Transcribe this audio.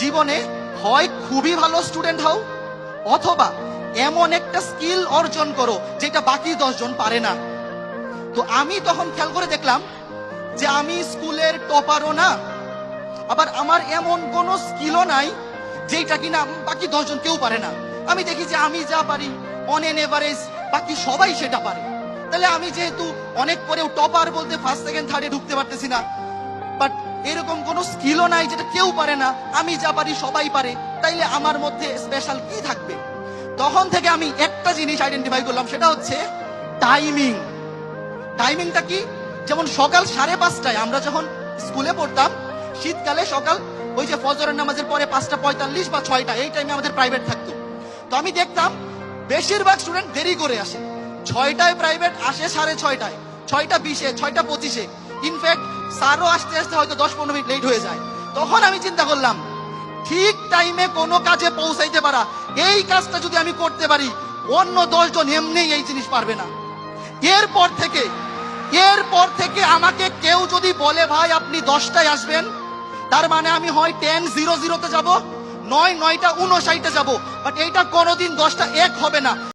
জীবনে হয় খুবই ভালো স্টুডেন্ট হও, অথবা এমন একটা স্কিল অর্জন করো যেটা বাকি দশজন পারে না। তো আমি তখন খেয়াল করে দেখলাম যে আমি স্কুলের টপারও না, আবার আমার এমন কোনো স্কিলও নাই যেটা কিনা বাকি দশজন কেউ পারে না। আমি দেখি যে আমি যা পারি অন এন এভারেজ বাকি সবাই সেটা পারে। তাহলে আমি যেহেতু অনেক পরেও টপার বলতে ফার্স্ট সেকেন্ড থার্ডে ঢুকতে পারতেছি না বাট এরকম কোনো স্কিলও নাই যেটা কেউ পারে না। আমি যা পারি সবাই পারে। তাইলে আমার মধ্যে স্পেশাল কি থাকবে? তখন থেকে আমি একটা জিনিস আইডেন্টিফাই করলাম, সেটা হচ্ছে টাইমিং টাইমিংটা কি? যেমন সকাল সাড়ে পাঁচটায় আমরা যখন স্কুলে পড়তাম, শীতকালে সকাল ওই যে ফজরের নামাজের পরে পাঁচটা পঁয়তাল্লিশ বা ছয়টা, এই টাইমে আমাদের প্রাইভেট থাকতো। তো আমি দেখতাম, বেশিরভাগ স্টুডেন্ট দেরি করে আসে। ছয়টায় প্রাইভেট আসে সাড়ে ছয়টায়, ছয়টা বিশে, ছয়টা পঁচিশে। ইনফ্যাক্ট স্যারও আসতে আসতে হয়তো দশ পনেরো মিনিট লেট হয়ে যায়। তখন আমি চিন্তা করলাম, ঠিক টাইমে কোনো কাজে পৌঁছাইতে পারা, এই কাজটা যদি আমি করতে পারি, অন্য দশজন এমনি এই জিনিস পারবে না। এরপর থেকে এরপর থেকে আমাকে কেউ যদি বলে, ভাই, আপনি দশটায় আসবেন, তার মানে আমি হয় টেন জিরো জিরোতে যাব, নয়, নয়টা উনষাটে যাব বাট এইটা কোনোদিন দশটা এক হবে না।